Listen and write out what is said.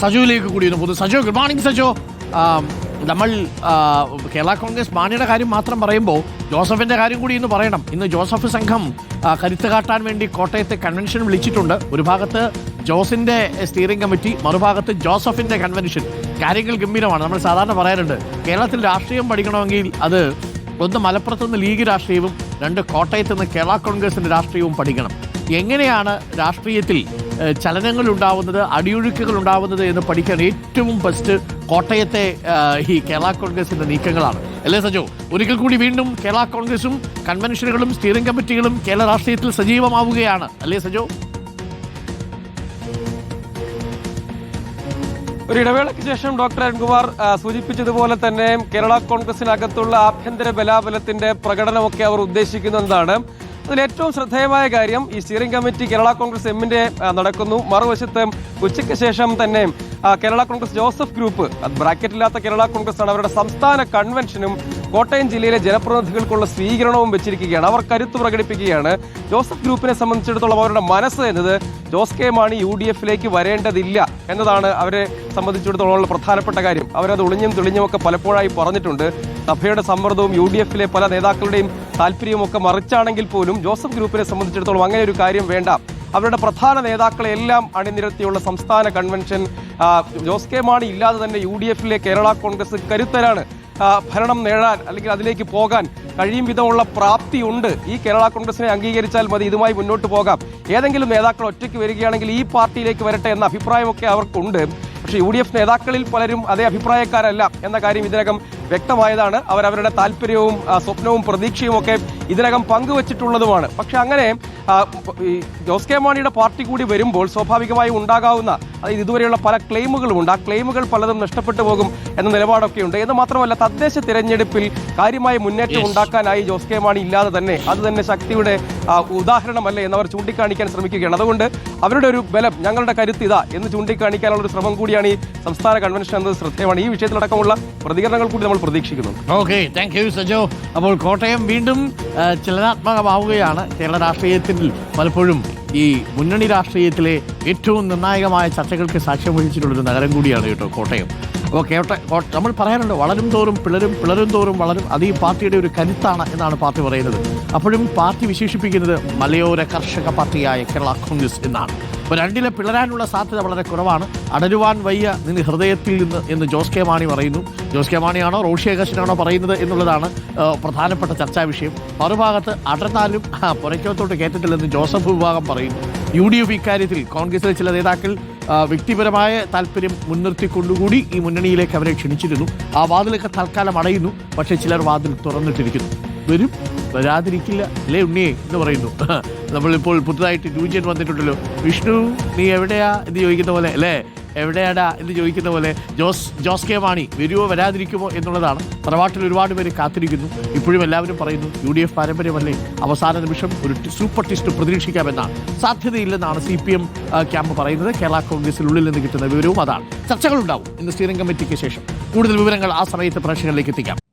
സജുവിലേക്ക് കൂടി ഒന്ന് പോകുന്നു സജു ഗുഡ് മോർണിംഗ് സജു. നമ്മൾ കേരള കോൺഗ്രസ് മാണിയുടെ കാര്യം മാത്രം പറയുമ്പോൾ ജോസഫിന്റെ കാര്യം കൂടി ഇന്ന് പറയണം. ഇന്ന് ജോസഫ് സംഘം കരുത്ത് കാട്ടാൻ വേണ്ടി കോട്ടയത്തെ കൺവെൻഷൻ വിളിച്ചിട്ടുണ്ട്. ഒരു ഭാഗത്ത് ജോസിന്റെ സ്റ്റിയറിംഗ് കമ്മിറ്റി മറുഭാഗത്ത് ജോസഫിന്റെ കൺവെൻഷൻ കാര്യങ്ങൾ ഗംഭീരമാണ്. നമ്മൾ സാധാരണ പറയാറുണ്ട് കേരളത്തിൽ രാഷ്ട്രീയം പഠിക്കണമെങ്കിൽ അത് ഒന്ന് മലപ്പുറത്ത് നിന്ന് ലീഗ് രാഷ്ട്രീയവും രണ്ട് കോട്ടയത്ത് നിന്ന് കേരള കോൺഗ്രസിന്റെ രാഷ്ട്രീയവും പഠിക്കണം. എങ്ങനെയാണ് രാഷ്ട്രീയത്തിൽ ചലനങ്ങൾ ഉണ്ടാവുന്നത് അടിയൊഴുക്കുകൾ ഉണ്ടാവുന്നത് എന്ന് പഠിക്കാൻ ഏറ്റവും ബെസ്റ്റ് കോട്ടയത്തെ ഈ കേരള കോൺഗ്രസിന്റെ നീക്കങ്ങളാണ്. അല്ലേ സജോ? ഒരിക്കൽ കൂടി വീണ്ടും കേരള കോൺഗ്രസും കൺവെൻഷനുകളും സ്റ്റിയറിംഗ് കമ്മിറ്റികളും കേരള രാഷ്ട്രീയത്തിൽ സജീവമാവുകയാണ്. അല്ലേ സജോ? ഒരു ഇടവേളയ്ക്ക് ശേഷം ഡോക്ടർ അരുൺകുമാർ സൂചിപ്പിച്ചതുപോലെ തന്നെ കേരള കോൺഗ്രസിനകത്തുള്ള ആഭ്യന്തര ബലാബലത്തിന്റെ പ്രകടനമൊക്കെ അവർ ഉദ്ദേശിക്കുന്നതാണ് അതിൽ ഏറ്റവും ശ്രദ്ധേയമായ കാര്യം ഈ സ്റ്റിയറിംഗ് കമ്മിറ്റി കേരള കോൺഗ്രസ് എമ്മിന്റെ നടക്കുന്നു. മറുവശത്ത് ഉച്ചയ്ക്ക് ശേഷം തന്നെ കേരള കോൺഗ്രസ് ജോസഫ് ഗ്രൂപ്പ് ബ്രാക്കറ്റില്ലാത്ത കേരള കോൺഗ്രസ് ആണ്. അവരുടെ സംസ്ഥാന കൺവെൻഷനും കോട്ടയം ജില്ലയിലെ ജനപ്രതിനിധികൾക്കുള്ള സ്വീകരണവും വെച്ചിരിക്കുകയാണ്. അവർ കരുത്ത് പ്രകടിപ്പിക്കുകയാണ്. ജോസഫ് ഗ്രൂപ്പിനെ സംബന്ധിച്ചിടത്തോളം അവരുടെ മനസ്സ് എന്നത് Jose K Mani U D എഫിലേക്ക് വരേണ്ടതില്ല എന്നതാണ് അവരെ സംബന്ധിച്ചിടത്തോളം പ്രധാനപ്പെട്ട കാര്യം. അവരത് ഒളിഞ്ഞും തെളിഞ്ഞുമൊക്കെ പലപ്പോഴായി പറഞ്ഞിട്ടുണ്ട്. സഭയുടെ സമ്മർദ്ദവും യു ഡി എഫിലെ പല നേതാക്കളുടെയും താല്പര്യവും ഒക്കെ മറിച്ചാണെങ്കിൽ പോലും ജോസഫ് ഗ്രൂപ്പിനെ സംബന്ധിച്ചിടത്തോളം അങ്ങനെ ഒരു കാര്യം വേണ്ട. അവരുടെ പ്രധാന നേതാക്കളെ എല്ലാം അണിനിരത്തിയുള്ള സംസ്ഥാന കൺവെൻഷൻ ജോസ് കെ മാണി ഇല്ലാതെ തന്നെ യു ഡി എഫിലെ കേരള കോൺഗ്രസ് കരുത്തരാണ്. ഭരണം നേടാൻ അല്ലെങ്കിൽ അതിലേക്ക് പോകാൻ കഴിയും വിധമുള്ള പ്രാപ്തി ഉണ്ട്. ഈ കേരള കോൺഗ്രസിനെ അംഗീകരിച്ചാൽ മതി ഇതുമായി മുന്നോട്ട് പോകാം. ഏതെങ്കിലും നേതാക്കൾ ഒറ്റയ്ക്ക് വരികയാണെങ്കിൽ ഈ പാർട്ടിയിലേക്ക് വരട്ടെ എന്ന അഭിപ്രായമൊക്കെ അവർക്കുണ്ട്. പക്ഷേ യു ഡി എഫ് നേതാക്കളിൽ പലരും അതേ അഭിപ്രായക്കാരല്ല എന്ന കാര്യം ഇതിനകം വ്യക്തമായതാണ്. അവരവരുടെ താല്പര്യവും സ്വപ്നവും പ്രതീക്ഷയും ഒക്കെ ഇതിനകം പങ്കുവച്ചിട്ടുള്ളതുമാണ്. പക്ഷെ അങ്ങനെ ഈ ജോസ് കെ മാണിയുടെ പാർട്ടി കൂടി വരുമ്പോൾ സ്വാഭാവികമായും ഉണ്ടാകാവുന്ന അതായത് ഇതുവരെയുള്ള പല ക്ലെയിമുകളും ഉണ്ട് ആ ക്ലെയിമുകൾ പലതും നഷ്ടപ്പെട്ടു പോകും എന്ന നിലപാടൊക്കെ ഉണ്ട് എന്ന് മാത്രമല്ല തദ്ദേശ തിരഞ്ഞെടുപ്പിൽ കാര്യമായ മുന്നേറ്റം ഉണ്ടാക്കാനായി ജോസ് കെ മാണി ഇല്ലാതെ തന്നെ അത് തന്നെ ശക്തിയുടെ ഉദാഹരണമല്ലേ എന്നവർ ചൂണ്ടിക്കാണിക്കാൻ ശ്രമിക്കുകയാണ്. അതുകൊണ്ട് അവരുടെ ഒരു ബലം ഞങ്ങളുടെ കരുത്ത് ഇതാ എന്ന് ചൂണ്ടിക്കാണിക്കാനുള്ള ഒരു ശ്രമം കൂടിയാണ് ഈ സംസ്ഥാന കൺവെൻഷൻ എന്നത് ശ്രദ്ധേയമാണ്. ഈ വിഷയത്തിലടക്കമുള്ള പ്രതികരണങ്ങൾ കൂടി നമ്മൾ പ്രതീക്ഷിക്കുന്നു ഓക്കെ താങ്ക് യു സജോ. അപ്പോൾ കോട്ടയം വീണ്ടും ചിലനാത്മകമാവുകയാണ് ചലനാത്മകമാവുകയാണ് കേരള രാഷ്ട്രീയത്തിൽ പലപ്പോഴും ഈ മുന്നണി രാഷ്ട്രീയത്തിലെ ഏറ്റവും നിർണായകമായ ചർച്ചകൾക്ക് സാക്ഷ്യം വഹിച്ചിട്ടുള്ളൊരു നഗരം കൂടിയാണ് കേട്ടോ കോട്ടയം. അപ്പോൾ കേട്ട നമ്മൾ പറയാറുണ്ട് വളരും തോറും പിളരും പിളരും തോറും വളരും. അത് ഈ പാർട്ടിയുടെ ഒരു കരുത്താണ് എന്നാണ് പാർട്ടി പറയുന്നത്. അപ്പോഴും പാർട്ടി വിശേഷിപ്പിക്കുന്നത് മലയോര കർഷക പാർട്ടിയായ കേരള കോൺഗ്രസ് എന്നാണ്. രണ്ടിലെ പിളരാനുള്ള സാധ്യത വളരെ കുറവാണ്. അടരുവാൻ വയ്യ നിന്ന് ഹൃദയത്തിൽ നിന്ന് എന്ന് ജോസ് കെ മാണി പറയുന്നു. ജോസ് കെ മാണിയാണോ റോഷി അഗസ്റ്റിനാണോ പറയുന്നത് എന്നുള്ളതാണ് പ്രധാനപ്പെട്ട ചർച്ചാ വിഷയം. മറുഭാഗത്ത് അടർന്നാലും പുറയ്ക്കകത്തോട്ട് കയറ്റത്തില്ലെന്ന് ജോസഫ് വിഭാഗം പറയുന്നു. യു ഡി എഫ് ഇക്കാര്യത്തിൽ കോൺഗ്രസിലെ ചില നേതാക്കൾ വ്യക്തിപരമായ താല്പര്യം മുൻനിർത്തിക്കൊണ്ടുകൂടി ഈ മുന്നണിയിലേക്ക് അവരെ ക്ഷണിച്ചിരുന്നു. ആ വാതിലൊക്കെ തൽക്കാലം അടയുന്നു പക്ഷേ ചിലർ വാതിൽ തുറന്നിട്ടിരിക്കുന്നു. വരും. വരാതിരിക്കില്ല. അല്ലേ ഉണ്ണിയെ? എന്ന് പറയുന്നു. നമ്മളിപ്പോൾ പുതുതായിട്ട് ജൂജൻ വന്നിട്ടുണ്ടല്ലോ. വിഷ്ണു നീ എവിടെയാ എന്ന് ചോദിക്കുന്ന പോലെ അല്ലേ? എവിടെയാടാ എന്ന് ചോദിക്കുന്ന പോലെ ജോസ് ജോസ് കെ മാണി വരുമോ വരാതിരിക്കുമോ എന്നുള്ളതാണ്. തറവാട്ടിൽ ഒരുപാട് പേര് കാത്തിരിക്കുന്നു. ഇപ്പോഴും എല്ലാവരും പറയുന്നു യു ഡി എഫ് പാരമ്പര്യമല്ലേ? അവസാന നിമിഷം ഒരു സൂപ്പർ ടിസ്റ്റ് പ്രതീക്ഷിക്കാമെന്നാണ്. സാധ്യതയില്ലെന്നാണ് സി പി എം ക്യാമ്പ് പറയുന്നത്. കേരള കോൺഗ്രസിനുള്ളിൽ നിന്ന് കിട്ടുന്ന വിവരവും അതാണ്. ചർച്ചകളുണ്ടാവും ഇന്ന് സ്റ്റിയറിംഗ് കമ്മിറ്റിക്ക് ശേഷം. കൂടുതൽ വിവരങ്ങൾ ആ സമയത്ത് പ്രേക്ഷകരിലേക്ക് എത്തിക്കാം.